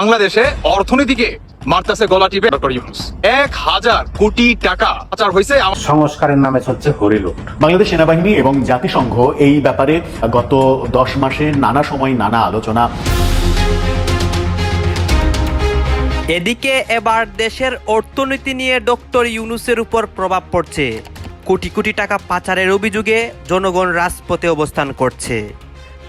বাংলাদেশে অর্থনীতিকে মারতাছে গলা টিপে ডক্টর ইউনুস এক হাজার কোটি টাকা পাচার হয়েছে সংস্কারের নামে হচ্ছে হরিলুট। বাংলাদেশ সেনাবাহিনী এবং জাতিসংঘ এই ব্যাপারে গত দশ মাসে নানা সময় নানা আলোচনা। এদিকে এবার দেশের অর্থনীতি নিয়ে ডক্টর ইউনুসের উপর প্রভাব পড়ছে। কোটি কোটি টাকা পাচারের অভিযোগে জনগণ রাজপথে অবস্থান করছে।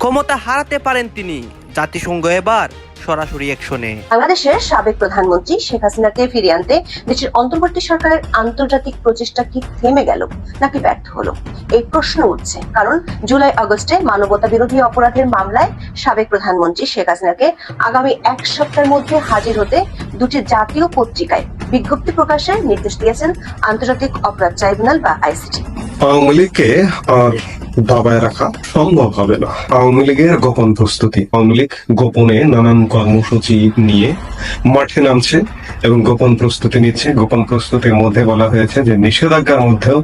ক্ষমতা হারাতে পারেন তিনি। জাতিসংঘ এবার সরাসরি অ্যাকশনে বাংলাদেশের সাবেক প্রধানমন্ত্রী শেখ হাসিনাকে ফিরিয়ে আনতে দেশের অন্তর্বর্তী সরকারের আন্তর্জাতিক প্রচেষ্টা কি থেমে গেল নাকি ব্যর্থ হলো? এই প্রশ্ন উঠছে, কারণ জুলাই আগস্টে মানবতা বিরোধী অপরাধের মামলায় সাবেক প্রধানমন্ত্রী শেখ হাসিনাকে আগামী এক সপ্তাহের মধ্যে হাজির হতে দুটি জাতীয় পত্রিকায় বিজ্ঞপ্তি প্রকাশের নির্দেশ দিয়েছেন আন্তর্জাতিক অপরাধ ট্রাইব্যুনাল বা আইসিটি। আওয়ামী লীগকে আর দাবায় রাখা সম্ভব হবে না। আওয়ামী লীগের গোপন প্রস্তুতি। আওয়ামী লীগ গোপনে নানান কর্মসূচি নিয়ে মাঠে নামছে এবং গোপন প্রস্তুতি নিচ্ছে। গোপন প্রস্তুতির মধ্যে বলা হয়েছে যে নিষেধাজ্ঞার মধ্যেও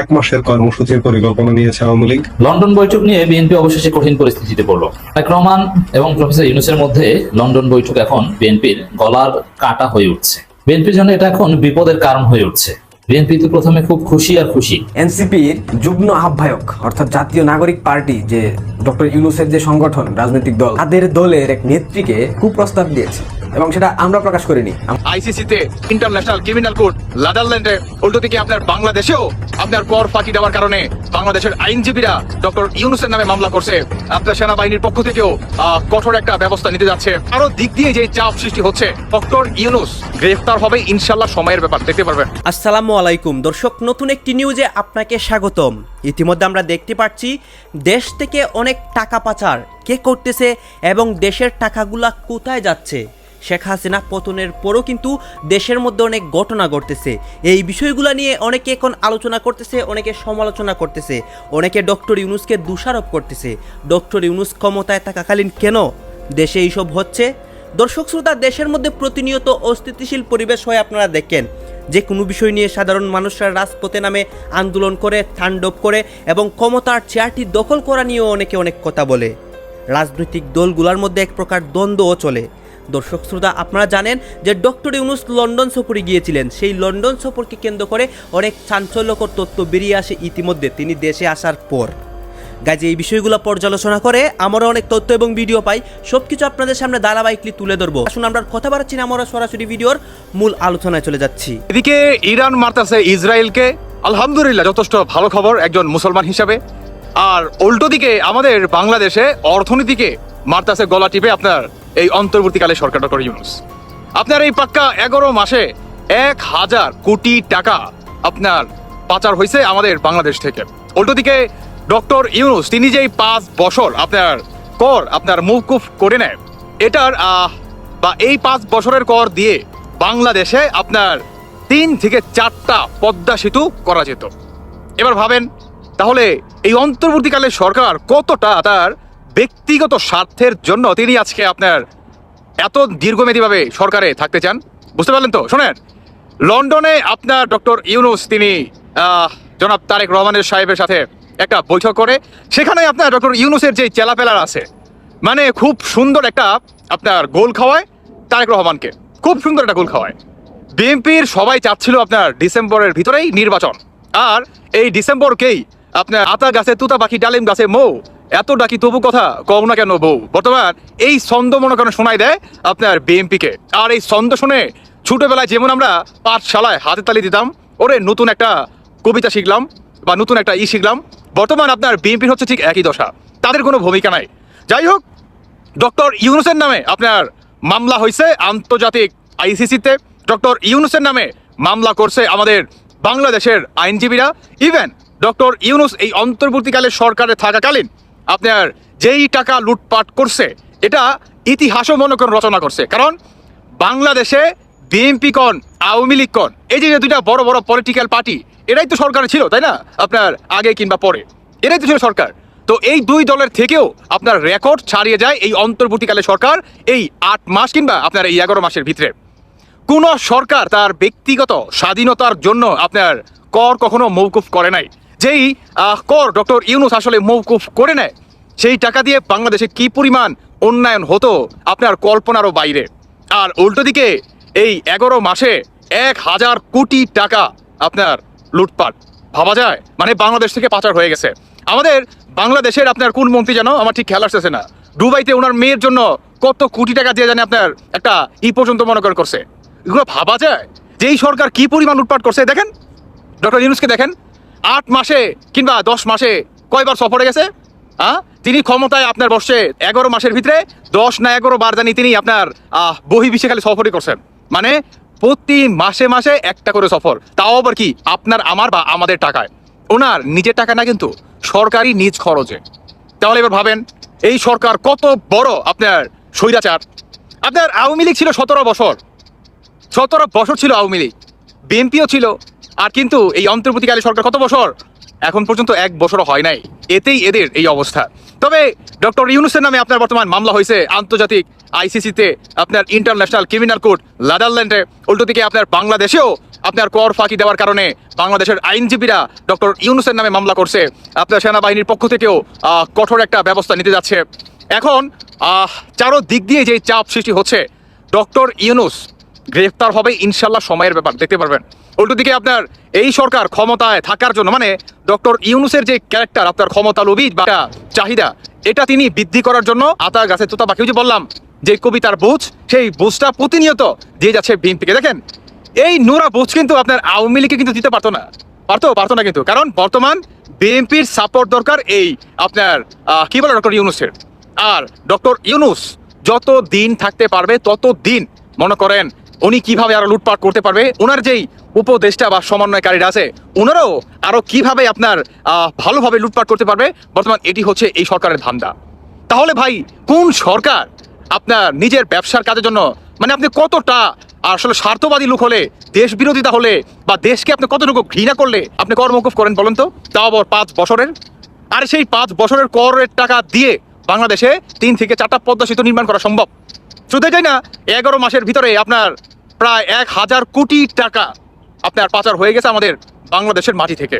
এক মাসের কর্মসূচির পরিকল্পনা নিয়েছে আওয়ামী লীগ। লন্ডন বৈঠক নিয়ে বিএনপি অবশেষে কঠিন পরিস্থিতিতে পড়ল। তারেক রহমান এবং প্রফেসর ইউনুসের মধ্যে লন্ডন বৈঠক এখন বিএনপির গলার কাটা হয়ে উঠছে। বিএনপির জন্য এটা এখন বিপদের কারণ হয়ে উঠছে। বিএনপি তো প্রথমে খুব খুশি আর খুশি। এনসিপির যুগ্ম আহ্বায়ক, অর্থাৎ জাতীয় নাগরিক পার্টি যে ডক্টর ইউনুসের যে সংগঠন, রাজনৈতিক দল, তাদের দলের এক নেত্রীকে কুপ্রস্তাব দিয়েছে। এবং সেটা আমরা প্রকাশ করিনি। আইসিসিতে ইন্টারন্যাশনাল ক্রিমিনাল কোর্ট লাদারল্যান্ডে উল্টো দিকে আপনার বাংলাদেশেও আপনার কর ফাঁকি দেওয়ার কারণে বাংলাদেশের আইনজীবীরা ডক্টর ইউনুসের নামে মামলা করছে। আপনার সেনাবাহিনীর পক্ষ থেকেও কঠোর একটা ব্যবস্থা নিতে যাচ্ছে। আরও দিক দিয়ে যে চাপ সৃষ্টি হচ্ছে ডক্টর ইউনুস গ্রেফতার হবে ইনশাল্লাহ সময়ের ব্যাপার দেখতে পারবেন। আসসালামু আলাইকুম। দর্শক নতুন একটি নিউজে আপনাকে স্বাগতম। ইতিমধ্যে আমরা দেখতে পাচ্ছি দেশ থেকে অনেক টাকা পাচার কে করতেছে এবং দেশের টাকাগুলা কোথায় যাচ্ছে? শেখ হাসিনা পতনের পরও কিন্তু দেশের মধ্যে অনেক ঘটনা ঘটতেছে। এই বিষয়গুলো নিয়ে অনেকে এখন আলোচনা করতেছে, অনেকে সমালোচনা করতেছে। অনেকে ডক্টর ইউনুসকে দোষারোপ করতেছে। ডক্টর ইউনুস ক্ষমতায় থাকাকালীন কেন দেশে এইসব হচ্ছে? দর্শক শ্রোতা, দেশের মধ্যে প্রতিনিয়ত অস্থিতিশীল পরিবেশ হয় আপনারা দেখেন। যে কোনো বিষয় নিয়ে সাধারণ মানুষরা রাজপথে নামে আন্দোলন করে, তাণ্ডব করে এবং ক্ষমতার চেয়ারটি দখল করা নিয়েও অনেকে অনেক কথা বলে। রাজনৈতিক দলগুলোর মধ্যে এক প্রকার দ্বন্দ্বও চলে। দর্শক শ্রোতা, আপনারা জানেন যে ডক্টর ইউনুস লন্ডন সফরে গিয়েছিলেন। সেই লন্ডন সফরকে কেন্দ্র করে অনেক চাঞ্চল্যকর তথ্য বেরিয়ে আসে ইতিমধ্যে। তিনি দেশে আসার পর। গাজে এই বিষয়গুলো পর্যালোচনা করে আমরা অনেক তথ্য এবং ভিডিও পাই। সব কিছু আপনাদের সামনে ধারাবাহিকলি তুলে ধরবো। আসুন, আমরা কথা বাড়াচ্ছি না, আমরা সরাসরি ভিডিওর মূল আলোচনায় চলে যাচ্ছি। এদিকে ইরান মারতাছে ইসরায়েলকে। আলহামদুলিল্লাহ, যথেষ্ট ভালো খবর একজন মুসলমান হিসাবে। আর উল্টো দিকে আমাদের বাংলাদেশে অর্থনীতিকে মারতাছে গলা টিপে আপনার এই অন্তর্বর্তীকালে সরকার ডক্টর ইউনুস। আপনার এই পাক্কা এগারো মাসে এক হাজার কোটি টাকা আপনার পাচার হয়েছে আমাদের বাংলাদেশ থেকে। উল্টো দিকে ডক্টর ইউনুস, তিনি যেই পাঁচ বছর আপনার কর, আপনার মৌকুফ করে নেয়, এটার বা এই পাঁচ বছরের কর দিয়ে বাংলাদেশে আপনার তিন থেকে চারটা পদ্মা সেতু করা যেত। এবার ভাবেন তাহলে এই অন্তর্বর্তীকালে সরকার কতটা তার ব্যক্তিগত স্বার্থের জন্য তিনি আজকে আপনার এত দীর্ঘমেয়াদীভাবে সরকারে থাকতে চান? বুঝতে পারলেন তো? শোনেন, লন্ডনে আপনার ডক্টর ইউনুস তিনি জনাব তারেক রহমানের সাহেবের সাথে একটা বৈঠক করে, সেখানে আপনার ডক্টর ইউনুসের যে চেলাপেলার আছে মানে খুব সুন্দর একটা আপনার গোল খাওয়ায় তারেক রহমানকে। খুব সুন্দর একটা গোল খাওয়ায়। বিএনপির সবাই চাচ্ছিল আপনার ডিসেম্বরের ভিতরেই নির্বাচন। আর এই ডিসেম্বরকেই আপনার আতা গাছে, তুতা পাখি, ডালিম গাছে, মৌ। এত ডাকি তবু কথা কও না কেন বউ? বর্তমান এই ছন্দ মনে করেন শোনাই দেয় আপনার বিএনপিকে আর এই ছন্দ শুনে ছোটবেলায় যেমন আমরা পাঠশালায় হাতে তালি দিতাম, ওরে নতুন একটা কবিতা শিখলাম বা নতুন একটা ই শিখলাম। বর্তমান আপনার বিএনপির হচ্ছে ঠিক একই দশা। তাদের কোনো ভূমিকা নাই। যাই হোক, ডক্টর ইউনুসের নামে আপনার মামলা হয়েছে আন্তর্জাতিক আইসিসিতে। ডক্টর ইউনুসের নামে মামলা করছে আমাদের বাংলাদেশের আইনজীবীরা। ইভেন ডক্টর ইউনুস এই অন্তর্বর্তীকালে সরকারে থাকাকালীন আপনার যেই টাকা লুটপাট করছে, এটা ইতিহাসও মনে করেন রচনা করছে। কারণ বাংলাদেশে বিএনপি কন, আওয়ামী লীগ কন, এই যে দুইটা বড় বড় পলিটিক্যাল পার্টি এরাই তো সরকারে ছিল, তাই না? আপনার আগে কিংবা পরে। এরাই তো ছিল সরকার। তো এই দুই দলের থেকেও আপনার রেকর্ড ছাড়িয়ে যায় এই অন্তর্বর্তীকালে সরকার এই আট মাস কিংবা আপনার এই এগারো মাসের ভিতরে। কোন সরকার তার ব্যক্তিগত স্বাধীনতার জন্য আপনার কর কখনো মৌকুফ করে নাই। যেই কর ডক্টর ইউনুস আসলে মৌকুফ করে নেয়, সেই টাকা দিয়ে বাংলাদেশে কি পরিমাণ উন্নয়ন হতো, আপনার কল্পনারও বাইরে। আর উল্টো দিকে, এই এগারো মাসে এক হাজার কোটি টাকা আপনার লুটপাট, ভাবা যায়? মানে বাংলাদেশ থেকে পাচার হয়ে গেছে। আমাদের বাংলাদেশের আপনার কোন মন্ত্রী যেন, আমার ঠিক খেয়াল আসতেছে না। দুবাইতে ওনার মেয়ের জন্য কত কোটি টাকা দিয়ে জানে আপনার একটা ই পর্যন্ত মনে করে করছে। এগুলো ভাবা যায়? যে এই সরকার কি পরিমাণ লুটপাট করছে, দেখেন? ডক্টর ইউনুসকে দেখেন। আট মাসে কিংবা দশ মাসে কয়বার সফরে গেছে? হ্যাঁ তিনি ক্ষমতায় আপনার বসছে এগারো মাসের ভিতরে দশ না এগারো বার জানি তিনি আপনার আহ, বহির্বিশ্বে খালি সফরই করছেন। মানে প্রতি মাসে মাসে একটা করে সফর। তাও আবার কি? আপনার আমার বা আমাদের টাকায়। ওনার নিজের টাকা না কিন্তু সরকারি নিজ খরচে। তাহলে এবার ভাবেন এই সরকার কত বড় আপনার স্বৈরাচার। আপনার আওয়ামী লীগ ছিল সতেরো বছর। সতেরো বছর ছিল আওয়ামী লীগ। বিএনপিও ছিল। আর কিন্তু এই অন্তর্বর্তীকালে সরকার কত বছর? এখন পর্যন্ত এক বছরও হয় নাই। এতেই এদের এই অবস্থা। তবে ডক্টর ইউনুসের নামে আপনার বর্তমান মামলা হয়েছে আন্তর্জাতিক আইসিসিতে। আপনার ইন্টারন্যাশনাল ক্রিমিনাল কোর্ট নেদারল্যান্ডে উল্টো দিকে আপনার বাংলাদেশেও আপনার কর ফাঁকি দেওয়ার কারণে বাংলাদেশের আইনজীবীরা ডক্টর ইউনুসের নামে মামলা করছে। আপনার সেনাবাহিনীর পক্ষ থেকেও কঠোর একটা ব্যবস্থা নিতে যাচ্ছে। এখন চারো দিক দিয়ে যে চাপ সৃষ্টি হচ্ছে, ডক্টর ইউনুস গ্রেফতার হবে ইনশাল্লাহ সময়ের ব্যাপার, দেখতে পারবেন। দিকে আপনার এই সরকার ক্ষমতায় থাকার জন্য মানে ডক্টর ইউনুসের যে ক্যারেক্টার আপনার ক্ষমতা লোভী বা চাহিদা, এটা তিনি বৃদ্ধি করার জন্য আতা গাছে তোতা বাকি যে বললাম, যে কবিতার বুঝ, সেই বুঝটা প্রতিনিয়ত দিয়ে যাচ্ছে বিএনপিকে। দেখেন, এই নোরা বুঝ কিন্তু আপনার আওয়ামী লীগকে কিন্তু দিতে পারতো না, পারতো পারতো না কিন্তু। কারণ বর্তমান বিএনপির সাপোর্ট দরকার এই আপনার কি বলে ডক্টর ইউনুসের? আর ডক্টর ইউনুস যত দিন থাকতে পারবে, তত দিন, মনে করেন, উনি কীভাবে আরও লুটপাট করতে পারবে ওনার যেই উপদেষ্টা বা সমন্বয়কারীরা আছে, ওনারাও আরও কীভাবে আপনার ভালোভাবে লুটপাট করতে পারবে? বর্তমান এটি হচ্ছে এই সরকারের ধান্দা। তাহলে ভাই, কোন সরকার আপনার নিজের ব্যবসার কাজের জন্য মানে আপনি কতটা আসলে স্বার্থবাদী লোক হলে, দেশ বিরোধিতা হলে, বা দেশকে আপনি কতটুকু ঘৃণা করলে আপনি কর মকুফ করেন বলেন তো? তাও আবার পাঁচ বছরের। আর সেই পাঁচ বছরের করের টাকা দিয়ে বাংলাদেশে তিন থেকে চারটা পদ্মা সেতু নির্মাণ করা সম্ভব। শুধু যাই না, এগারো মাসের ভিতরে আপনার প্রায় এক হাজার কোটি টাকা আপনার পাচার হয়ে গেছে আমাদের বাংলাদেশের মাটি থেকে।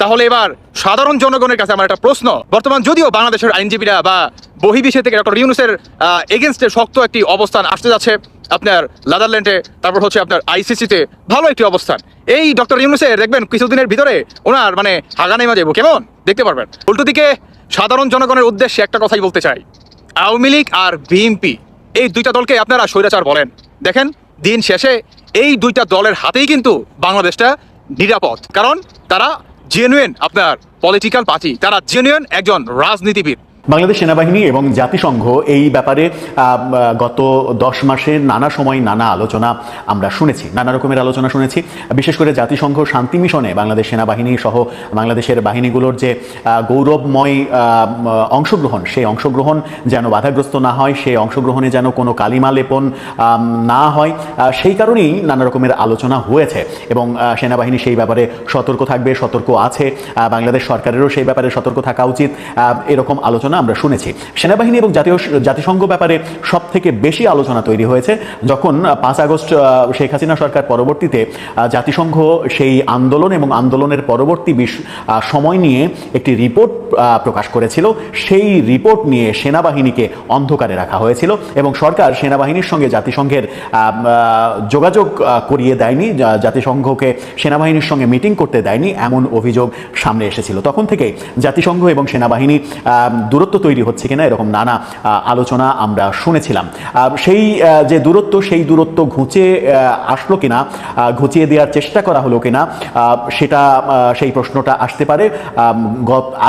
তাহলে এবার সাধারণ জনগণের কাছে আমার একটা প্রশ্ন। বর্তমান যদিও বাংলাদেশের আইনজীবীরা বা বহির্বিশ্বে থেকে ডক্টর ইউনুসের এগেনস্টে শক্ত একটি অবস্থান আসতে যাচ্ছে আপনার লাদারল্যান্ডে, তারপর হচ্ছে আপনার আইসিসিতে। ভালো একটি অবস্থান। এই ডক্টর ইউনুসের, দেখবেন কিছুদিনের ভিতরে ওনার মানে হাগানে মাজেব কেমন? দেখতে পারবেন। উল্টো দিকে সাধারণ জনগণের উদ্দেশ্যে একটা কথাই বলতে চাই। আওয়ামী লীগ আর বিএনপি, এই দুইটা দলকে আপনারা স্বৈরাচার বলেন। দেখেন, দিন শেষে এই দুইটা দলের হাতেই কিন্তু বাংলাদেশটা নিরাপদ। কারণ তারা জেনুয়েন আপনার পলিটিক্যাল পার্টি তারা জেনুয়েন একজন রাজনীতিবিদ। বাংলাদেশ সেনাবাহিনী এবং জাতিসংঘ এই ব্যাপারে গত দশ মাসে নানা সময় নানা আলোচনা আমরা শুনেছি, নানা রকমের আলোচনা শুনেছি। বিশেষ করে জাতিসংঘ শান্তি মিশনে বাংলাদেশ সেনাবাহিনী সহ বাংলাদেশের বাহিনীগুলোর যে গৌরবময় অংশগ্রহণ, সেই অংশগ্রহণ যেন বাধাগ্রস্ত না হয়, সেই অংশগ্রহণে যেন কোনো কালিমা লেপন না হয় সেই কারণেই নানা রকমের আলোচনা হয়েছে এবং সেনাবাহিনী সেই ব্যাপারে সতর্ক থাকবে, সতর্ক আছে। বাংলাদেশ সরকারেরও সেই ব্যাপারে সতর্ক থাকা উচিত। এরকম আলোচনা আমরা শুনেছি। সেনাবাহিনী এবং জাতীয় জাতিসংঘ ব্যাপারে সব থেকে বেশি আলোচনা তৈরি হয়েছে যখন পাঁচ আগস্ট শেখ হাসিনা সরকার পরবর্তীতে জাতিসংঘ সেই আন্দোলন এবং আন্দোলনের পরবর্তী বিশ- সময় নিয়ে একটি রিপোর্ট প্রকাশ করেছিল। সেই রিপোর্ট নিয়ে সেনাবাহিনীকে অন্ধকারে রাখা হয়েছিল এবং সরকার সেনাবাহিনীর সঙ্গে জাতিসংঘের যোগাযোগ করিয়ে দেয়নি। জাতিসংঘকে সেনাবাহিনীর সঙ্গে মিটিং করতে দেয়নি এমন অভিযোগ সামনে এসেছিল। তখন থেকে জাতিসংঘ এবং সেনাবাহিনী আহ, দূরত্ব তৈরি হচ্ছে কিনা, এরকম নানা আলোচনা আমরা শুনেছিলাম। সেই যে দূরত্ব, সেই দূরত্ব ঘুচে আসলো কিনা ঘুচিয়ে দেওয়ার চেষ্টা করা হলো কিনা সেটা সেই প্রশ্নটা আসতে পারে।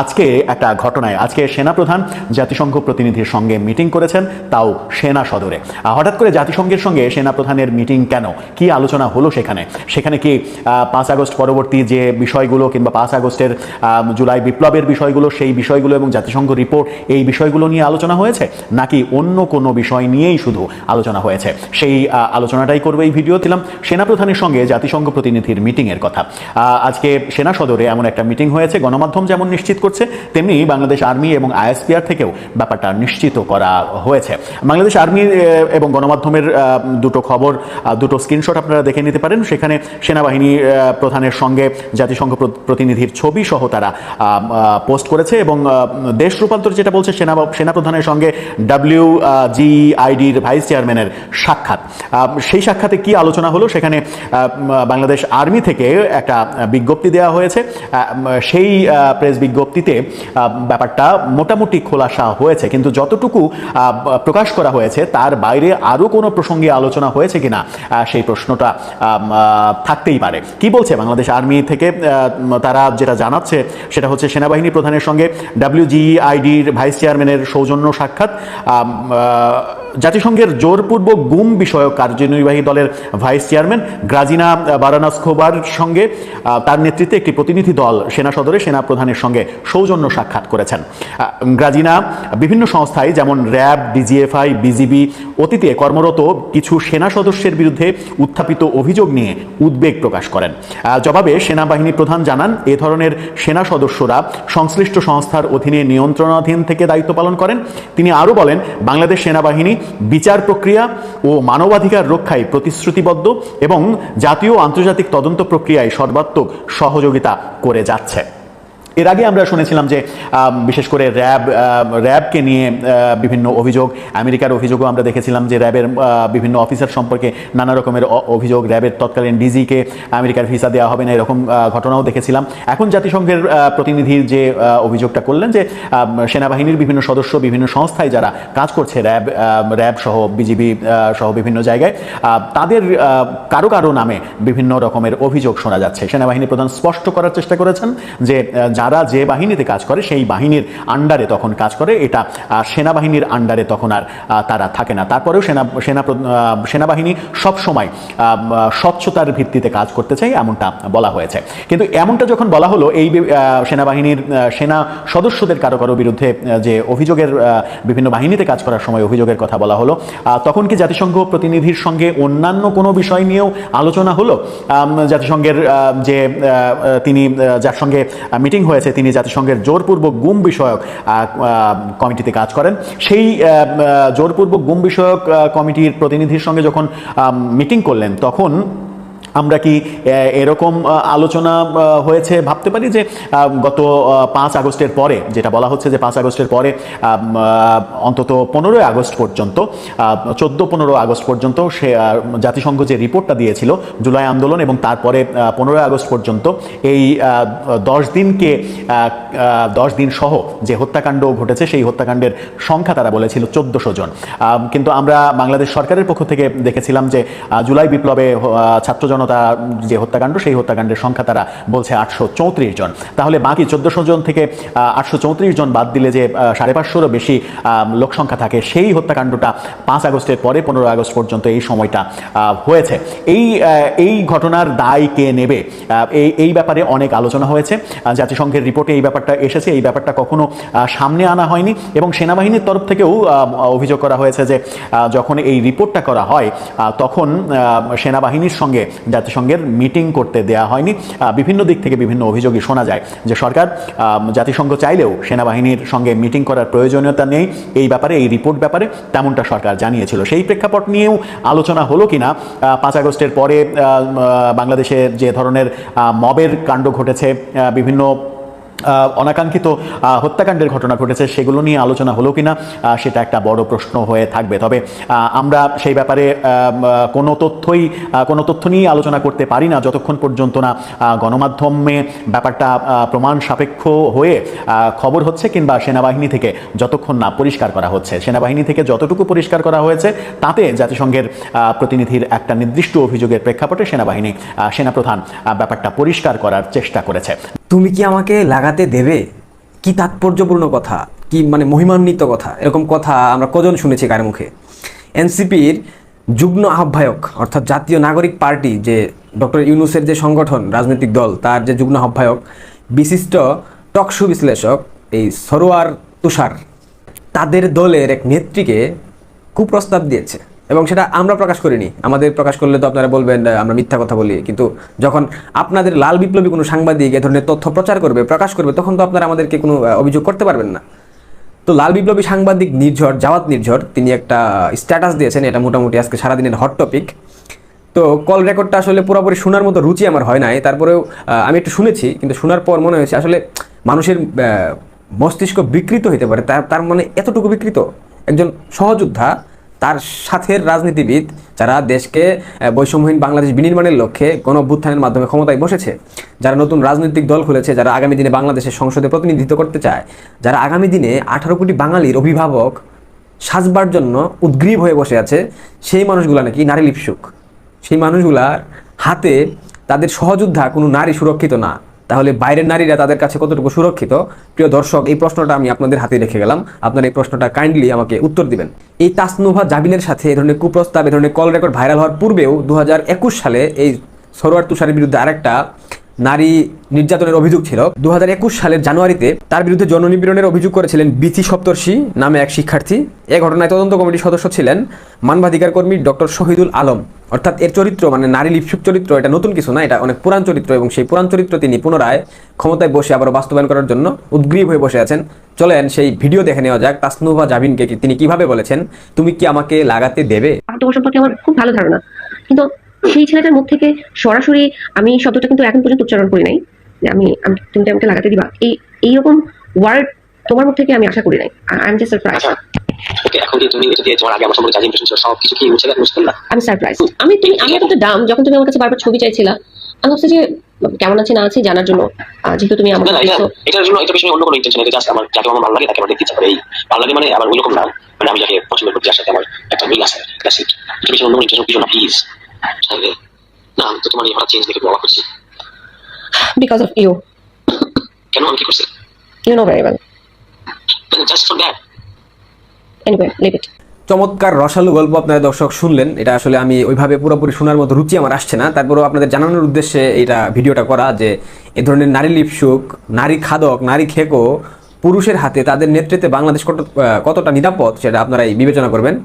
আজকে একটা ঘটনায়, আজকে সেনাপ্রধান জাতিসংঘ প্রতিনিধির সঙ্গে মিটিং করেছেন, তাও সেনা সদরে। হঠাৎ করে জাতিসংঘের সঙ্গে সেনাপ্রধানের মিটিং কেন? কি আলোচনা হলো সেখানে? সেখানে কি পাঁচ আগস্ট পরবর্তী যে বিষয়গুলো কিংবা পাঁচ আগস্টের জুলাই বিপ্লবের বিষয়গুলো, সেই বিষয়গুলো এবং জাতিসংঘ রিপোর্ট এই বিষয়গুলো নিয়ে আলোচনা হয়েছে, নাকি অন্য কোনো বিষয় নিয়েই শুধু আলোচনা হয়েছে? সেই আলোচনাটাই করবে এই ভিডিও দিলাম সেনাপ্রধানের সঙ্গে জাতিসংঘ প্রতিনিধির মিটিংয়ের কথা। আজকে সেনা সদরে এমন একটা মিটিং হয়েছে, গণমাধ্যম যেমন নিশ্চিত করছে, তেমনি বাংলাদেশ আর্মি এবং আইএসপিআর থেকেও ব্যাপারটা নিশ্চিত করা হয়েছে। বাংলাদেশ আর্মি এবং গণমাধ্যমের দুটো খবর দুটো স্ক্রিনশট আপনারা দেখে নিতে পারেন। সেখানে সেনাবাহিনী প্রধানের সঙ্গে জাতিসংঘ প্রতিনিধির ছবি সহ তারা পোস্ট করেছে এবং দেশ রূপান্তর যেটা বলছে, সেনা সেনাপ্রধানের সঙ্গে ডাব্লিউ জিআইডির ভাইস চেয়ারম্যানের সাক্ষাৎ। সেই সাক্ষাতে কি আলোচনা হলো? সেখানে বাংলাদেশ আর্মি থেকে একটা বিজ্ঞপ্তি দেওয়া হয়েছে। সেই প্রেস বিজ্ঞপ্তিতে ব্যাপারটা মোটামুটি খোলাসা হয়েছে। কিন্তু যতটুকু প্রকাশ করা হয়েছে, তার বাইরে আরও কোনো প্রসঙ্গে আলোচনা হয়েছে কিনা সেই প্রশ্নটা থাকতেই পারে। কি বলছে বাংলাদেশ আর্মি থেকে? তারা যেটা জানাচ্ছে, সেটা হচ্ছে সেনাবাহিনী প্রধানের সঙ্গে ডাব্লিউজিআইডির ভাইস চেয়ারম্যানের সৌজন্য সাক্ষাৎ জাতিসংঘের জোরপূর্বক গুম বিষয়ক কার্যনির্বাহী দলের ভাইস চেয়ারম্যান গ্রাজিনা বারানাসকোবার সঙ্গে তার নেতৃত্বে একটি প্রতিনিধি দল সেনা সদরে সেনা প্রধানের সঙ্গে সৌজন্য সাক্ষাৎ করেছেন। গ্রাজিনা বিভিন্ন সংস্থায় যেমন র্যাব, ডিজিএফআই, বিজিবি অতীতে কর্মরত কিছু সেনা সদস্যের বিরুদ্ধে উত্থাপিত অভিযোগ নিয়ে উদ্বেগ প্রকাশ করেন। জবাবে সেনাবাহিনী প্রধান জানান, এ ধরনের সেনা সদস্যরা সংশ্লিষ্ট সংস্থার অধীনে নিয়ন্ত্রণাধীন থেকে দায়িত্ব পালন করেন। তিনি আরও বলেন, বাংলাদেশ সেনাবাহিনী বিচার প্রক্রিয়া ও মানবাধিকার রক্ষায় প্রতিশ্রুতিবদ্ধ এবং জাতীয় আন্তর্জাতিক তদন্ত প্রক্রিয়ায় সর্বাত্মক সহযোগিতা করে যাচ্ছে। এর আগে আমরা শুনেছিলাম যে বিশেষ করে র্যাব র্যাবকে নিয়ে বিভিন্ন অভিযোগ, আমেরিকার অভিযোগও আমরা দেখেছিলাম যে র্যাবের বিভিন্ন অফিসার সম্পর্কে নানা রকমের অভিযোগ, র্যাবের তৎকালীন ডিজিকে আমেরিকার ভিসা দেওয়া হবে না, এরকম ঘটনাও দেখেছিলাম। এখন জাতিসংঘের প্রতিনিধির যে অভিযোগটা করলেন যে সেনাবাহিনীর বিভিন্ন সদস্য, বিভিন্ন সংস্থায় যারা কাজ করছে, র্যাব র্যাব সহ বিজিবি সহ বিভিন্ন জায়গায় তাদের কারও কারও নামে বিভিন্ন রকমের অভিযোগ শোনা যাচ্ছে। সেনাবাহিনী প্রধান স্পষ্ট করার চেষ্টা করেছেন যে যারা যে বাহিনীতে কাজ করে, সেই বাহিনীর আন্ডারে তখন কাজ করে। এটা সেনাবাহিনীর আন্ডারে তখন আর তারা থাকে না। তারপরেও সেনা সেনা সেনাবাহিনী সবসময় স্বচ্ছতার ভিত্তিতে কাজ করতে চাই এমনটা বলা হয়েছে। কিন্তু এমনটা যখন বলা হলো, এই সেনাবাহিনীর সেনা সদস্যদের কারও কারও বিরুদ্ধে যে অভিযোগের বিভিন্ন বাহিনীতে কাজ করার সময় অভিযোগের কথা বলা হলো তখন কি জাতিসংঘ প্রতিনিধির সঙ্গে অন্যান্য কোনো বিষয় নিয়েও আলোচনা হলো? জাতিসংঘের যে তিনি যার সঙ্গে মিটিং হয়েছে, তিনি জাতিসংঘের জোরপূর্বক গুম বিষয়ক কমিটিতে কাজ করেন। সেই জোরপূর্বক গুম বিষয়ক কমিটির প্রতিনিধির সঙ্গে যখন মিটিং করলেন, তখন আমরা কি এরকম আলোচনা হয়েছে? ভাবতে পারি যে গত পাঁচ আগস্টের পরে, যেটা বলা হচ্ছে যে পাঁচ আগস্টের পরে অন্তত পনেরোই আগস্ট পর্যন্ত চোদ্দ পনেরো আগস্ট পর্যন্ত সে জাতিসংঘ যে রিপোর্টটা দিয়েছিল, জুলাই আন্দোলন এবং তারপরে পনেরোই আগস্ট পর্যন্ত, এই দশ দিনকে দশ দিন সহ যে হত্যাকাণ্ড ঘটেছে, সেই হত্যাকাণ্ডের সংখ্যা তারা বলেছিল চোদ্দশো জন। কিন্তু আমরা বাংলাদেশ সরকারের পক্ষ থেকে দেখেছিলাম যে জুলাই বিপ্লবে ছাত্র জনতা যে হত্যাকাণ্ড, সেই হত্যাকাণ্ডের সংখ্যা তারা বলছে আটশো চৌত্রিশ জন। তাহলে বাকি চোদ্দশো জন থেকে আটশো চৌত্রিশ জন বাদ দিলে যে সাড়ে পাঁচশোরও বেশি লোক সংখ্যা থাকে, সেই হত্যাকাণ্ডটা পাঁচ আগস্টের পরে, পনেরো আগস্ট পর্যন্ত এই সময়টা হয়েছে। এই এই ঘটনার দায় কে নেবে? এই এই ব্যাপারে অনেক আলোচনা হয়েছে। জাতিসংঘের রিপোর্টে এই ব্যাপারটা এসেছে। এই ব্যাপারটা কখনো সামনে আনা হয়নি এবং সেনাবাহিনীর তরফ থেকেও অভিযোগ করা হয়েছে যে যখন এই রিপোর্টটা করা হয় তখন সেনাবাহিনীর সঙ্গে জাতিসংঘের মিটিং করতে দেয়া হয়নি। বিভিন্ন দিক থেকে বিভিন্ন অভিযোগই শোনা যায় যে সরকার জাতিসংঘ চাইলেও সেনাবাহিনীর সঙ্গে মিটিং করার প্রয়োজনীয়তা নেই। এই ব্যাপারে, এই রিপোর্ট ব্যাপারে তেমনটা সরকার জানিয়েছিল। সেই প্রেক্ষাপট নিয়েও আলোচনা হলো কিনা পাঁচ আগস্টের পরে বাংলাদেশে যে ধরনের মবের কাণ্ড ঘটেছে বিভিন্ন অনাকাঙ্ক্ষিত হত্যাকাণ্ডের ঘটনা ঘটেছে, সেগুলো নিয়ে আলোচনা হলো কিনা সেটা একটা বড় প্রশ্ন হয়ে থাকবে। তবে আমরা সেই ব্যাপারে কোনো তথ্যই কোনো তথ্য নিয়ে আলোচনা করতে পারি না, যতক্ষণ পর্যন্ত না গণমাধ্যমে ব্যাপারটা প্রমাণ সাপেক্ষ হয়ে খবর হচ্ছে কিংবা সেনাবাহিনী থেকে যতক্ষণ না পরিষ্কার করা হচ্ছে। সেনাবাহিনী থেকে যতটুকু পরিষ্কার করা হয়েছে, তাতে জাতিসংঘের প্রতিনিধির একটা নির্দিষ্ট অভিযোগের প্রেক্ষাপটে সেনাবাহিনী সেনাপ্রধান ব্যাপারটা পরিষ্কার করার চেষ্টা করেছে। তুমি কি আমাকে লাগাতে দেবে? কি তাৎপর্যপূর্ণ কথা? কি মানে মহিমান্বিত কথা? এরকম কথা আমরা কজন শুনেছি কার মুখে? এনসিপির যুগ্ম আহ্বায়ক, অর্থাৎ জাতীয় নাগরিক পার্টি যে ডক্টর ইউনুসের যে সংগঠন, রাজনৈতিক দল, তার যে যুগ্ম আহ্বায়ক, বিশিষ্ট টকশু বিশ্লেষক, এই সরোয়ার তুষার, তাদের দলের এক নেত্রীকে কুপ্রস্তাব দিয়েছে। এবং সেটা আমরা প্রকাশ করিনি। আমাদের প্রকাশ করলে তো আপনারা বলবেন আমরা মিথ্যা কথা বলি। কিন্তু যখন আপনাদের লাল বিপ্লবী কোনো সাংবাদিক এ ধরনের তথ্য প্রচার করবে, প্রকাশ করবে, তখন তো আপনারা আমাদেরকে কোনো অভিযোগ করতে পারবেন না। তো লাল বিপ্লবী সাংবাদিক নির্ঝর, জাওয়াত নির্ঝর, তিনি একটা স্ট্যাটাস দিয়েছেন, এটা মোটামুটি আজকে সারাদিনের হট টপিক। তো কল রেকর্ডটা আসলে পুরোপুরি শোনার মতো রুচি আমার হয় নাই। তারপরেও আমি একটু শুনেছি, কিন্তু শোনার পর মনে হয়েছে আসলে মানুষের মস্তিষ্ক বিকৃত হইতে পারে। তার মানে এতটুকু বিকৃত? একজন সহযোদ্ধা তার সাথের রাজনীতিবিদ যারা দেশকে বৈষম্যহীন বাংলাদেশ বিনির্মাণের লক্ষ্যে গণ অভ্যুত্থানের মাধ্যমে ক্ষমতায় বসেছে, যারা নতুন রাজনৈতিক দল খুলেছে, যারা আগামী দিনে বাংলাদেশের সংসদে প্রতিনিধিত্ব করতে চায়, যারা আগামী দিনে আঠারো কোটি বাঙালির অভিভাবক সাজবার জন্য উদ্গ্রীব হয়ে বসে আছে, সেই মানুষগুলা নাকি নারী লিপসুক। সেই মানুষগুলার হাতে তাদের সহযোদ্ধা কোনো নারী সুরক্ষিত না। তাহলে বাইরের নারীরা তাদের কাছে কতটুকু সুরক্ষিত? প্রিয় দর্শক, এই প্রশ্নটা আমি আপনাদের হাতে রেখে গেলাম। আপনারা এই প্রশ্নটা কাইন্ডলি আমাকে উত্তর দিবেন। এই তাসনুভা জাবিনের সাথে এ ধরনের কুপ্রস্তাব, এ ধরনের কল রেকর্ড ভাইরাল হওয়ার পূর্বেও দু হাজার একুশ সালে এই সরোয়ার তুষারের বিরুদ্ধে আরেকটা নারী নির্যাতনের অভিযোগ ছিল। দু সালের জানুয়ারিতে তার বিরুদ্ধে জননিপীড়নের অভিযোগ করেছিলেন বিথি সপ্তর্ষি নামে এক শিক্ষার্থী। এ ঘটনায় তদন্ত কমিটির সদস্য ছিলেন মানবাধিকার কর্মী ডক্টর শহীদুল আলম। অর্থাৎ এর চরিত্র মানে নারী লিপসুক চরিত্র, এটা নতুন কিছু না, এটা অনেক পুরান চরিত্র এবং সেই পুরান চরিত্র তিনি পুনরায় ক্ষমতায় বসে আবার বাস্তবায়ন করার জন্য উদ্গ্রীব হয়ে বসে আছেন। চলেন সেই ভিডিও দেখে নেওয়া যাক, তাসনুভা জাবিনকে তিনি কীভাবে বলেছেন, তুমি কি আমাকে লাগাতে দেবে? সম্পর্কে আমার খুব ভালো ধারণা। কিন্তু সেই ছেলেটার মুখ থেকে সরাসরি আমি শব্দটা কিন্তু এখন পর্যন্ত উচ্চারণ করি নাই যে আমি তুমি আমাকে লাগাতে দিবা। এই এইরকম ওয়ার্ড তোমার মুখ থেকে আমি আশা করি নাই। আই এম জাস্ট সারপ্রাইজ আমি সারপ্রাইজ আমি তুমি আমি ডাম যখন তুমি আমার কাছে বারবার ছবি চাইছিলা আমি ভাবছি যে কেমন আছে না আছে জানার জন্য। যেহেতু তুমি না এটার জন্য এটা পেছনে অন্য কোনো ইন্টেনশন এটা জাস্ট আমার যাকে আমার ভালো লাগে তাকে আমার দেখতে ইচ্ছা করে। এই ভালো লাগে মানে আমার ওইরকম না মানে আমি যাকে পছন্দ করি যার সাথে আমার একটা মিল আছে। দ্যাটস ইট এটা পেছনে অন্য কোনো ইন্টেনশন কিছু না প্লিজ না আমি তো তোমার এই হঠাৎ চেঞ্জ দেখে অবাক হচ্ছি বিকজ অফ ইউ কেন? আমি কি করছি? You know very well just for that anyway leave it চমৎকার রসালো গল্প আপনারা দর্শক শুনলেন। এটা আসলে আমি ওইভাবে পুরোপুরি শোনার মতো রুচি আমার আসছে না। তারপরেও আপনাদের জানানোর উদ্দেশ্যে এটা ভিডিওটা করা যে এ ধরনের নারী লিপসুক নারী খাদক নারী খেকো পুরুষের হাতে তাদের নেতৃত্বে বাংলাদেশ কত- কতটা নিরাপদ সেটা আপনারা এই বিবেচনা করবেন।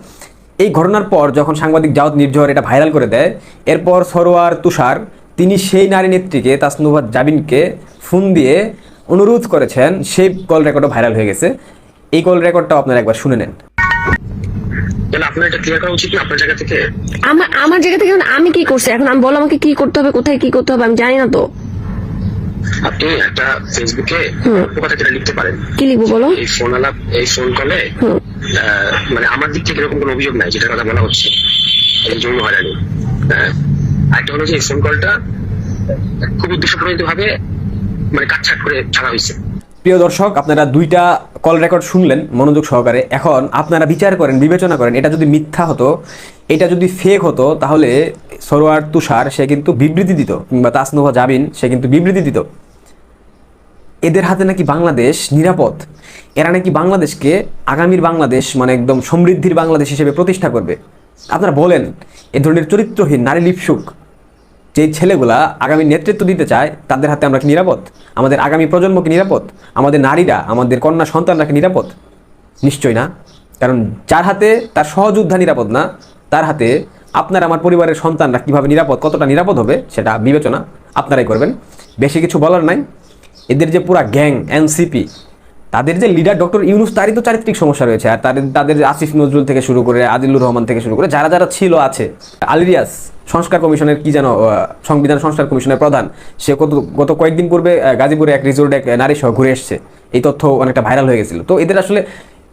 এই ঘটনার পর যখন সাংবাদিক জাওয়াত নির্ঝর এটা ভাইরাল করে দেয় এরপর সরোয়ার তুষার তিনি সেই নারী নেত্রীকে তাসনুভাত জাবিনকে ফোন দিয়ে অনুরোধ করেছেন সেই কল রেকর্ডও ভাইরাল হয়ে গেছে। এই কল রেকর্ডটাও আপনারা একবার শুনে নেন। আপনার এটা ক্লিয়ার করা উচিত না আপনার জায়গা থেকে? আমার আমার জায়গা থেকে এখন আমি কি করছি? এখন আমি বলো আমাকে কি করতে হবে কোথায় কি করতে হবে আমি জানি না তো। আপনি একটা ফেসবুকে কথা যেটা লিখতে পারেন। কি লিখব বলো? এই ফোন আলাপ এই ফোন কলে। মানে আমার দিক থেকে এরকম কোনো অভিযোগ নাই, যেটার কথা বলা হচ্ছে। হয়রানি। আরেকটা হলো যে কলটা খুব উদ্দেশ্যপ্রণীত ভাবে মানে কাটছাট করে ছাড়া হয়েছে। প্রিয় দর্শক, আপনারা দুইটা কল রেকর্ড শুনলেন মনোযোগ সহকারে। এখন আপনারা বিচার করেন, বিবেচনা করেন, এটা যদি মিথ্যা হতো, এটা যদি ফেক হতো, তাহলে সরোয়ার তুষার, সে কিন্তু বিবৃতি দিত, কিংবা তাসনুভা জাবিন, সে কিন্তু বিবৃতি দিত। এদের হাতে নাকি বাংলাদেশ নিরাপদ? এরা নাকি বাংলাদেশকে আগামীর বাংলাদেশ মানে একদম সমৃদ্ধির বাংলাদেশ হিসেবে প্রতিষ্ঠা করবে? আপনারা বলেন, এ ধরনের চরিত্রহীন নারী লিপসুক, যে ছেলেগুলা আগামী নেতৃত্ব দিতে চায়, তাদের হাতে আমরা কি নিরাপদ? আমাদের আগামী প্রজন্ম কি নিরাপদ? আমাদের নারীরা, আমাদের কন্যা সন্তানরা কি নিরাপদ? নিশ্চয় না। কারণ যার হাতে তার সহযোদ্ধা নিরাপদ না, তার হাতে আপনার আমার পরিবারের সন্তানরা কীভাবে নিরাপদ, কতটা নিরাপদ হবে, সেটা বিবেচনা আপনারাই করবেন। বেশি কিছু বলার নাই। এদের যে পুরা গ্যাং, এনসিপি, তাদের যে লিডার ডক্টর ইউনুস, তারই তো চারিত্রিক সমস্যা রয়েছে। আর তাদের তাদের আসিফ নজরুল থেকে শুরু করে আদিলুর রহমান থেকে শুরু করে যারা যারা ছিল আছে। আলিরিয়াস সংস্কার কমিশনের কি যেন সংবিধান সংস্কার কমিশনের প্রধান, সে কত, গত কয়েকদিন পূর্বে গাজীপুরে এক রিসোর্টে এক নারী সহ ঘুরে এসছে। এই তথ্য অনেকটা ভাইরাল হয়ে গেছিল। তো এদের আসলে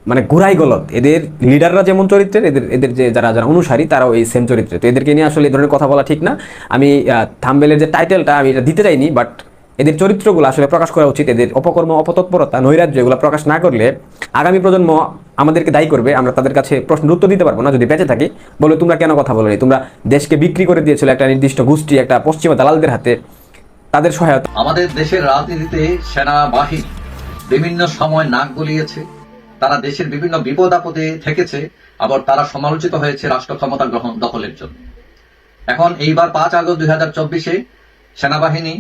মানে ঘুরাই গলত এদের লিডাররা যেমন চরিত্রের, এদের এদের যে যারা যারা অনুসারী, তারাও এই সেম চরিত্রে। তো এদেরকে নিয়ে আসলে এই ধরনের কথা বলা ঠিক না। আমি থাম্বেলের যে টাইটেলটা আমি এটা দিতে চাইনি বাট এদের চরিত্রগুলো আসলে প্রকাশ করা উচিত। এদের অপকর্ম, অপতৎপরতা, নৈরাজ্য এগুলো প্রকাশ না করলে আগামী প্রজন্ম আমাদেরকে দায়ী করবে। আমরা তাদের কাছে প্রশ্নের উত্তর দিতে পারব না। যদি বেঁচে থাকি, বলে, তোমরা কেন কথা বলো তোমরা দেশকে বিক্রি করে দিয়েছিল একটা নির্দিষ্ট গোষ্ঠী, একটা পশ্চিমা দালালদের হাতে। তাদের সহায়তা আমাদের দেশের রাজনীতিতে সেনাবাহিনী বিভিন্ন সময় নাক গলিয়েছে। তারা দেশের বিভিন্ন বিপদ আপদে থেকেছে। আবার তারা সমালোচিত হয়েছে রাষ্ট্র ক্ষমতা গ্রহণ দখলের জন্য। এখন এইবার পাঁচ আগস্ট দুই হাজার চব্বিশে সেনাবাহিনী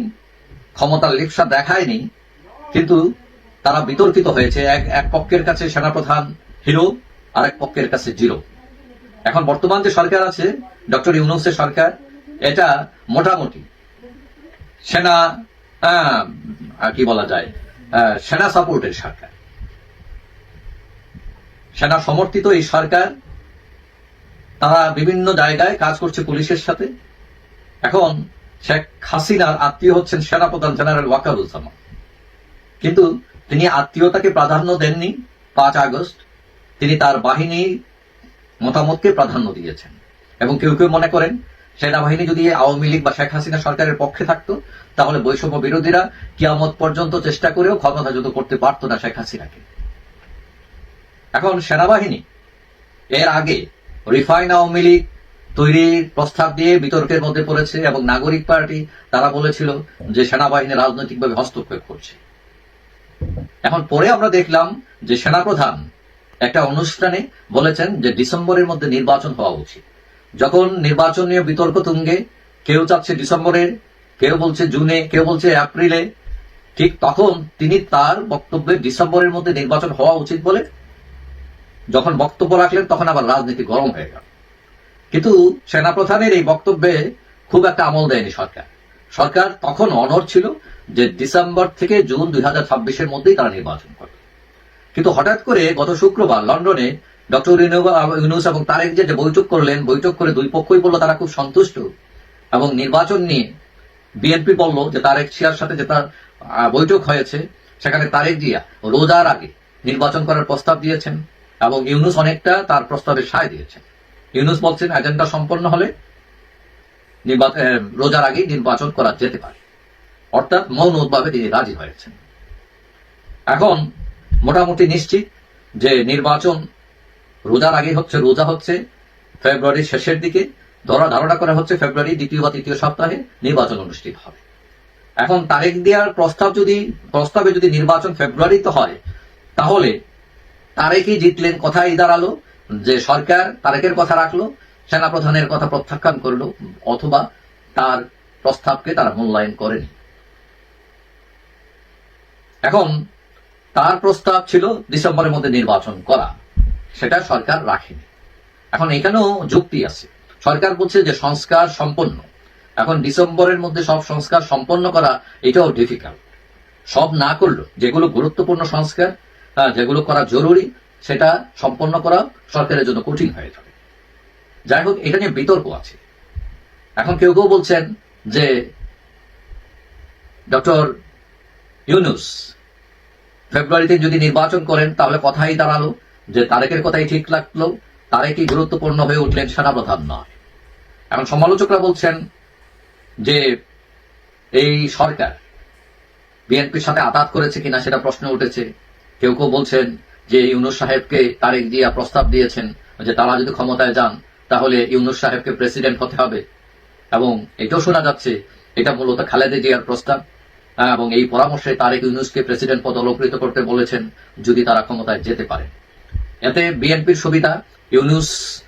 ক্ষমতার লিপসা দেখায়নি, কিন্তু তারা বিতর্কিত হয়েছে। এক এক পক্ষের কাছে সেনাপ্রধান হিরো আর এক পক্ষের কাছে জিরো। এখন বর্তমান যে সরকার আছে, ডক্টর ইউনুসের সরকার, এটা মোটামুটি সেনা কি বলা যায় সেনা সাপোর্টের সরকার। সেনা সমর্থিত এই সরকার, তারা বিভিন্ন জায়গায় কাজ করছে পুলিশের সাথে। এখন শেখ হাসিনার আত্মীয় হচ্ছেন সেনাপ্রধান জেনারেল ওয়াকারুজ্জামান। কিন্তু তিনি আত্মীয়তাকে প্রাধান্য দেননি পাঁচ আগস্ট। তিনি তার বাহিনীর মতামতকে প্রাধান্য দিয়েছেন। এবং কেউ কেউ মনে করেন, সেনাবাহিনী যদি আওয়ামী লীগ বা শেখ হাসিনা সরকারের পক্ষে থাকতো, তাহলে বৈষম্য বিরোধীরা কিয়ামত পর্যন্ত চেষ্টা করেও ক্ষমতাচ্যুত করতে পারতো না শেখ হাসিনাকে। এখন সেনাবাহিনী, এর আগে রিফাইন আওয়ামী লীগ তৈরির প্রস্তাব দিয়ে বিতর্কের মধ্যে পড়েছে এবং নাগরিক পার্টি, তারা বলেছিল যে সেনাবাহিনী রাজনৈতিকভাবে হস্তক্ষেপ করছে। এখন পরে আমরা দেখলাম যে সেনাপ্রধান একটা অনুষ্ঠানে বলেছেন যে ডিসেম্বরের মধ্যে নির্বাচন হওয়া উচিত। যখন নির্বাচন নিয়ে বিতর্ক তুঙ্গে, কেউ চাচ্ছে ডিসেম্বরের কেউ বলছে জুনে, কেউ বলছে এপ্রিলে, ঠিক তখন তিনি তার বক্তব্যে ডিসেম্বরের মধ্যে নির্বাচন হওয়া উচিত বলে যখন বক্তব্য রাখলেন তখন আবার রাজনীতি গরম হয়ে গেল। কিন্তু সেনাপ্রধানের এই বক্তব্যে খুব একটা আমল দেয়নি সরকার। সরকার তখন অনর ছিল যে ডিসেম্বর থেকে জুন দুই হাজার ছাব্বিশের মধ্যেই তারা নির্বাচন করবে। কিন্তু হঠাৎ করে গত শুক্রবার লন্ডনে ডক্টর ইউনুস এবং তারেক যে বৈঠক করলেন, বৈঠক করে দুই পক্ষই বলল তারা খুব সন্তুষ্ট এবং নির্বাচন নিয়ে বিএনপি বলল যে তারেক শিয়ার সাথে যে তার বৈঠক হয়েছে, সেখানে তারেক জিয়া রোজার আগে নির্বাচন করার প্রস্তাব দিয়েছেন এবং ইউনুস অনেকটা তার প্রস্তাবে সায় দিয়েছেন। ইউনুস বলছেন, এজেন্ডা সম্পন্ন হলে রোজার আগেই নির্বাচন করা যেতে পারে। অর্থাৎ মৌন উদ্ভাবে তিনি রাজি হয়েছেন। এখন মোটামুটি নিশ্চিত যে নির্বাচন রোজার আগে হচ্ছে, রোজা হচ্ছে, ফেব্রুয়ারির শেষের দিকে ধরা ধারণা করা হচ্ছে, ফেব্রুয়ারি দ্বিতীয় বা তৃতীয় সপ্তাহে নির্বাচন অনুষ্ঠিত হবে। এখন তারিখ দেওয়ার প্রস্তাব যদি, প্রস্তাবে যদি নির্বাচন ফেব্রুয়ারিতে হয়, তাহলে তারেকই জিতলেন কথাই দাঁড়াল যে সরকার তারেকের কথা রাখল, সেনাপ্রধানের কথা প্রত্যাখ্যান করল, অথবা তার প্রস্তাবকে তারা মূল্যায়ন করেনি। এখন তার প্রস্তাব ছিল ডিসেম্বরের মধ্যে নির্বাচন করা। সেটা সরকার রাখেনি। এখন এখানেও যুক্তি আছে। সরকার বলছে যে সংস্কার সম্পন্ন। এখন ডিসেম্বরের মধ্যে সব সংস্কার সম্পন্ন করা এটাও ডিফিকাল্ট সব না করল যেগুলো গুরুত্বপূর্ণ সংস্কার যেগুলো করা জরুরি সেটা সম্পন্ন করা সরকারের জন্য কঠিন হয়ে যাবে। যাই হোক, এটা নিয়ে বিতর্ক আছে। এখন কেউ কেউ বলছেন যে ডক্টর ইউনুস ফেব্রুয়ারিতে যদি নির্বাচন করেন, তাহলে কথাই দাঁড়াল যে তারেকের কথাই ঠিক লাগল। তারেকই গুরুত্বপূর্ণ হয়ে উঠলেন সেনাপ্রধান নয়। এখন সমালোচকরা বলছেন যে এই সরকার বিএনপির সাথে আঘাত করেছে কিনা সেটা প্রশ্ন উঠেছে। কেউ কেউ বলছেন যে ইউনুস সাহেবকে তারেক জিয়া প্রস্তাব দিয়েছেন যে তারা যদি ক্ষমতায় যান তাহলে ইউনুস সাহেবকে প্রেসিডেন্ট হতে হবে। এবং এটাও শোনা যাচ্ছে এটা মূলত খালেদা জিয়ার প্রস্তাব। আহ, এবং এই পরামর্শে তারেক ইউনুসকে প্রেসিডেন্ট পদ অলঙ্কৃত করতে বলেছেন যদি তারা ক্ষমতায় যেতে পারে। এতে বিএনপির সুবিধা ইউনুস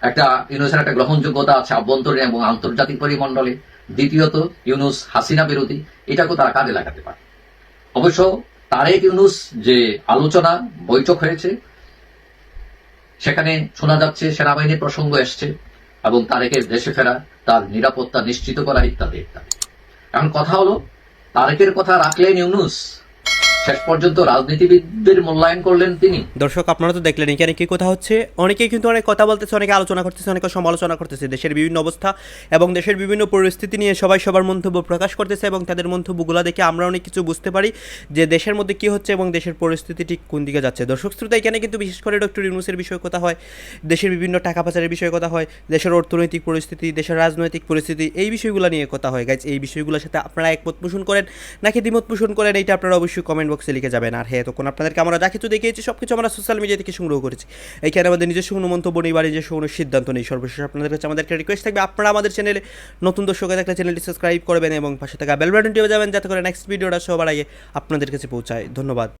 একটা ইউনুসের একটা গ্রহণযোগ্যতা আছে আভ্যন্তরীণ এবং আন্তর্জাতিক পরিমণ্ডলে। দ্বিতীয়ত ইউনুস হাসিনা বিরোধী এটাকেও তারা কাজে লাগাতে পারে। অবশ্য তারেক ইউনুস যে আলোচনা, বৈঠক হয়েছে, সেখানে শোনা যাচ্ছে সেনাবাহিনীর প্রসঙ্গ এসছে এবং তারেকের দেশে ফেরা, তার নিরাপত্তা নিশ্চিত করা ইত্যাদি ইত্যাদি। এখন কথা হলো, তারেকের কথা রাখলেন ইউনুস শেষ পর্যন্ত রাজনীতিবিদদের মূল্যায়ন করলেন তিনি। দর্শক, আপনারা তো দেখলেন এখানে কি কথা হচ্ছে। অনেকেই কিন্তু অনেক কথা বলতেছে, অনেকে আলোচনা করতেছে, অনেকে সমালোচনা করতেছে। দেশের বিভিন্ন অবস্থা এবং দেশের বিভিন্ন পরিস্থিতি নিয়ে সবাই সবার মন্তব্য প্রকাশ করতেছে এবং তাদের মন্তব্যগুলো দেখে আমরা অনেক কিছু বুঝতে পারি যে দেশের মধ্যে কি হচ্ছে এবং দেশের পরিস্থিতি ঠিক কোন দিকে যাচ্ছে। দর্শক, শ্রোতা, এখানে কিন্তু বিশেষ করে ডক্টর ইউনুসের বিষয়ে কথা হয়, দেশের বিভিন্ন টাকা পাচারের বিষয়ে কথা হয়, দেশের অর্থনৈতিক পরিস্থিতি, দেশের রাজনৈতিক পরিস্থিতি, এই বিষয়গুলো নিয়ে কথা হয়। গাইজ এই বিষয়গুলোর সাথে আপনারা একমত পোষণ করেন নাকি দ্বিমত পোষণ করেন এটা আপনারা অবশ্যই কমেন্ট বক্সে লিখে যাবেন। আর হ্যাঁ তখন আপনাদেরকে আমরা যা কিছু দেখিয়েছি সব কিছু আমরা সোশ্যাল মিডিয়া থেকে সংগ্রহ করেছি। এইখানে আমাদের নিজস্ব কোনো মন্তব্য নেই বা নিজস্ব কোনো সিদ্ধান্ত নেই। সর্বশেষ আপনাদের কাছে আমাদের একটা রিকোয়েস্ট থাকবে, আপনারা আমাদের চ্যানেলে নতুন দর্শক থাকলে চ্যানেলটি সাবস্ক্রাইব করবেন এবং পাশে থাকা বেল বাটনটিও যাবেন, যাতে করে নেক্সট ভিডিওটা সবার আগে আপনাদের কাছে পৌঁছায়। ধন্যবাদ।